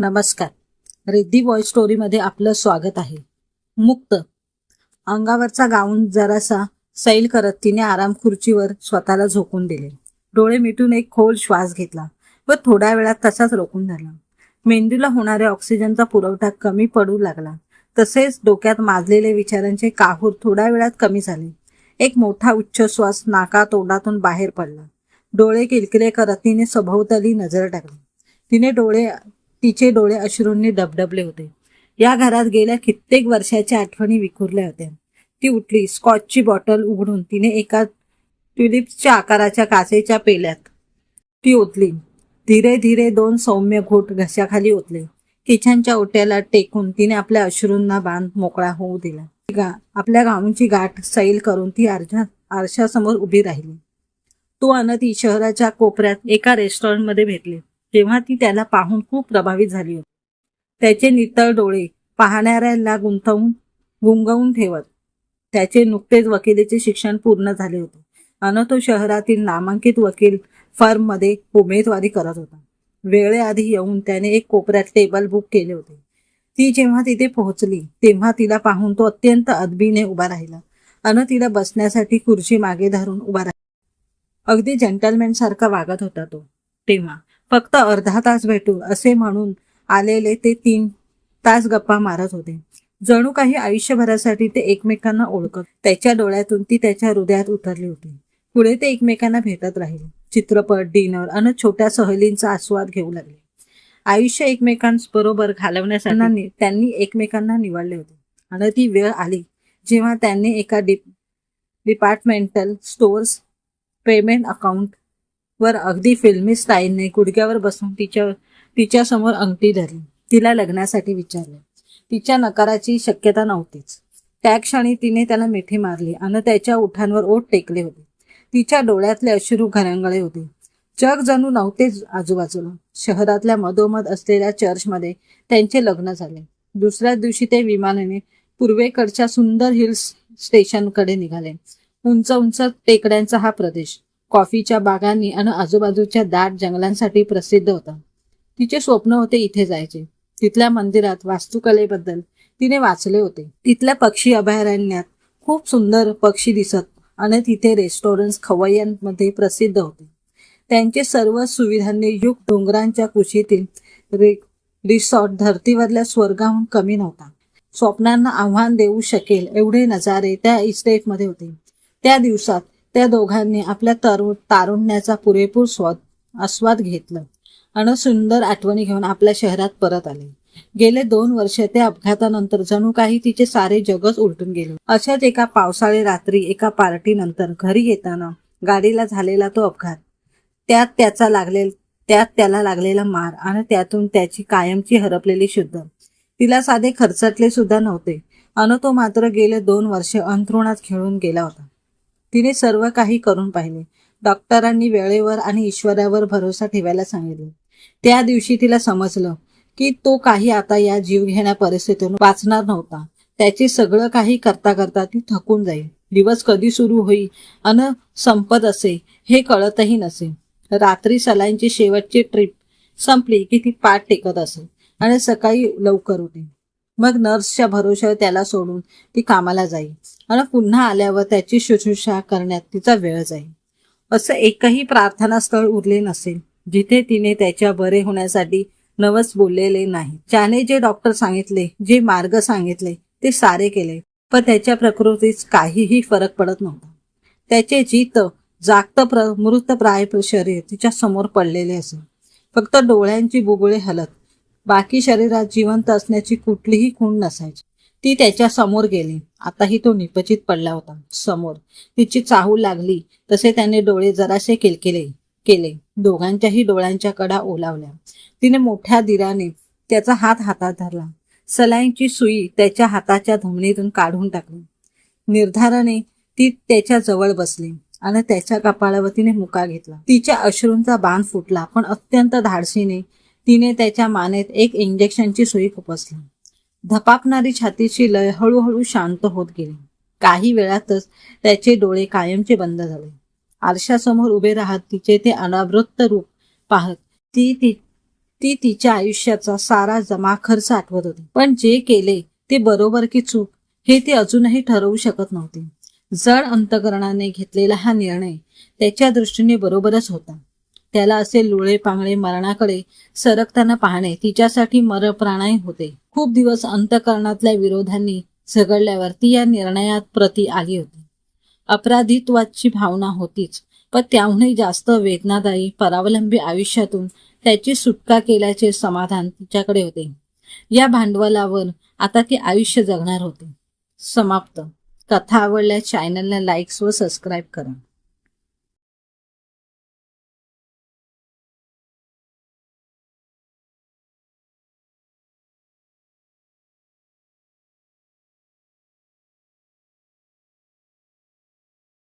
नमस्कार. रिद्धी वॉइस स्टोरीमध्ये आपलं स्वागत आहे. मुक्त. अंगावरचा गाऊन जरासा सैल करत तिने आराम खुर्चीवर स्वतःला झोकून दिले. डोळे मिटून एक खोल श्वास घेतला व थोड्या वेळात तसाच रोखून झाला मेंदूला होणाऱ्या ऑक्सिजनचा पुरवठा कमी पडू लागला. तसेच डोक्यात माजलेले विचारांचे काहूर थोड्या वेळात कमी झाले. एक मोठा उच्च श्वास नाका तोंडातून बाहेर पडला. डोळे किलकिले करत तिने सभोवताली नजर टाकली. तिने डोळे तिचे डोळे अश्रूंनी डबडबले होते. या घरात गेल्या कित्येक वर्षाच्या आठवणी विखुरल्या होत्या. ती उठली स्कॉचची बॉटल उघडून तिने एका ट्युलिप्सच्या आकाराच्या काचेच्या पेल्यात ती ओतली. धीरे धीरे दोन सौम्य घोट घशाखाली ओतले. किचनच्या ओट्याला टेकून तिने आपल्या अश्रूंना बांध मोकळा होऊ दिला. गा आपल्या गाऊनची गाठ सैल करून ती आरशा आरशासमोर उभी राहिली. तो अनती शहराच्या कोपऱ्यात एका रेस्टॉरंटमध्ये भेटली. तेव्हा ती त्याला पाहून खूप प्रभावित झाली होती. त्याचे नितळ डोळे पाहणाऱ्यांना गुंतवून गुंगवून ठेवत त्याचे नुकतेच वकिलीचे शिक्षण पूर्ण झाले होते. अन तो शहरातील नामांकित वकील फर्ममध्ये उमेदवारी करत होता. वेळेआधी येऊन त्याने एक कोपऱ्यात टेबल बुक केले होते. ती जेव्हा तिथे पोहोचली तेव्हा तिला पाहून तो अत्यंत अदबीने उभा राहिला. अन तिला बसण्यासाठी खुर्ची मागे धरून उभा राहिला. अगदी जंटलमॅन सारखा वागत होता तो. तेव्हा फक्त अर्धा तास भेटू असे म्हणून आलेले ते तीन तास गप्पा मारत होते. जणू काही आयुष्यभरासाठी ते एकमेकांना ओळखत त्याच्या डोळ्यातून ती त्याच्या हृदयात उतरली होती. पुढे ते एकमेकांना भेटत राहिले. चित्रपट डिनर अन छोट्या सहलींचा आस्वाद घेऊ लागले. आयुष्य एकमेकांबरोबर घालवण्यासाठी त्यांनी एकमेकांना निवडले होते. आणि ती वेळ आली जेव्हा त्यांनी एका डिप डिपार्टमेंटल स्टोअर्स पेमेंट अकाउंट वर अगदी फिल्मी स्टाईलने गुडघ्यावर बसून तिच्या तिच्या समोर अंगठी धरली. तिला लग्नासाठी विचारले. तिच्या नकाराची शक्यता नव्हतीच. त्या क्षणी तिने त्याला मिठी मारली आणि त्याच्या ओठांवर ओठ टेकले होते. तिच्या डोळ्यातले अश्रू घरंगळे होते. जग जणू नव्हतेच आजूबाजूला. शहरातल्या मधोमध असलेल्या चर्चमध्ये त्यांचे लग्न झाले. दुसऱ्या दिवशी ते विमानाने पूर्वेकडच्या सुंदर हिल्स स्टेशनकडे निघाले. उंच उंच टेकड्यांचा हा प्रदेश. कॉफीच्या बागांनी आणि आजूबाजूच्या दाट जंगलांसाठी प्रसिद्ध होता. तिचे स्वप्न होते इथे जायचे. तिथल्या मंदिरात वास्तुकलेबद्दल तिने वाचले होते. तिथल्या पक्षी अभयारण्यात खूप सुंदर पक्षी दिसत आणि तिथे रेस्टॉरंट खवय्यांमध्ये प्रसिद्ध होते. त्यांचे सर्व सुविधांनी युक्त डोंगरांच्या कुशीतील रे रिसॉर्ट धर्तीवरल्या स्वर्गाहून कमी नव्हता. स्वप्नांना आव्हान देऊ शकेल एवढे नजारे त्या इस्टेटमध्ये होते. त्या दिवसात त्या दोघांनी आपल्या तरुण तारुण्याचा पुरेपूर स्वाद आस्वाद घेतला आणि सुंदर आठवणी घेऊन आपल्या शहरात परत आले. गेले दोन वर्ष त्या अपघातानंतर जणू काही तिचे सारे जगच उलटून गेले. अशाच एका पावसाळी रात्री एका पार्टीनंतर घरी येताना गाडीला झालेला तो अपघात त्यात त्याचा लागले त्यात त्याला लागलेला मार आणि त्यातून त्याची कायमची हरपलेली शुद्ध. तिला साधे खर्चातले सुद्धा नव्हते. अन तो मात्र गेले दोन वर्ष अंथरुणात खेळून गेला होता. तिने सर्व काही करून पाहिले. डॉक्टरांनी वेळेवर आणि ईश्वरावर भरोसा ठेवायला सांगितले. त्या दिवशी तिला समजलं की तो काही आता या जीवघेण्या परिस्थितीतून वाचणार नव्हता. त्याचे सगळं काही करता करता ती थकून जाईल. दिवस कधी सुरू होई अन संपत असे हे कळतही नसे. रात्री सलाईंची शेवटची ट्रिप संपली की ती पाठ टेकत असे. आणि सकाळी लवकर होते मग नर्सच्या भरोश्यावर त्याला सोडून ती कामाला जाईल. आणि पुन्हा आल्यावर त्याची शुश्रूषा करण्यात तिचा वेळ जाईल. असं एकही प्रार्थना स्थळ उरले नसेल जिथे तिने त्याच्या बरे होण्यासाठी नवस बोललेले नाही. ज्याने जे डॉक्टर सांगितले जे मार्ग सांगितले ते सारे केले पण त्याच्या प्रकृतीत काहीही फरक पडत नव्हता. त्याचे जीत जागत प्र मृत प्राय शरीर तिच्या समोर पडलेले असे. फक्त डोळ्यांची बुबुळे हलत बाकी शरीरात जिवंत असण्याची कुठलीही खूण नसायची. ती त्याच्यासमोर गेली. आताही तो निपचित पडला होता. समोर. तिची चाहू लागली. तसे त्याने डोळे जरासे केलकेले केले. दोघांच्याही डोळ्यांच्या कडा ओलावल्या. तिने मोठ्या दिराने त्याचा हात हातात धरला. सलाईंची सुई त्याच्या हाताच्या धमनीतून काढून टाकली. निर्धाराने ती त्याच्याजवळ बसली आणि त्याच्या कपाळावर तिने मुका घेतला. तिच्या अश्रूंचा बांध फुटला. पण अत्यंत धाडसीने तिने त्याच्या मानेत एक इंजेक्शनची सुई खुपसली. धपाकणारी छातीची लय हळूहळू शांत होत गेली. काही वेळातच त्याचे डोळे कायमचे बंद झाले. आरशासमोर उभे राहत तिचे ते अनावृत्त रूप पाहत ती ती ती तिच्या आयुष्याचा सारा जमा खर्च आठवत होती. पण जे केले ते बरोबर की चूक हे ती अजूनही ठरवू शकत नव्हती. जड अंतकरणाने घेतलेला हा निर्णय त्याच्या दृष्टीने बरोबरच होता. त्याला असे लुळे पांगळे मरणाकडे सरकताना पाहणे तिच्यासाठी मरप्राणाय होते. खूप दिवस अंतकरणातल्या विरोधांनी झगडल्यावर ती या निर्णयात प्रती आली होती. अपराधित्वाची भावना होतीच पण त्याहूनही जास्त वेदनादायी परावलंबी आयुष्यातून त्याची सुटका केल्याचे समाधान तिच्याकडे होते. या भांडवलावर आता ती आयुष्य जगणार होते. समाप्त. कथा आवडल्या चॅनलला लाईक्स व सबस्क्राईब करा.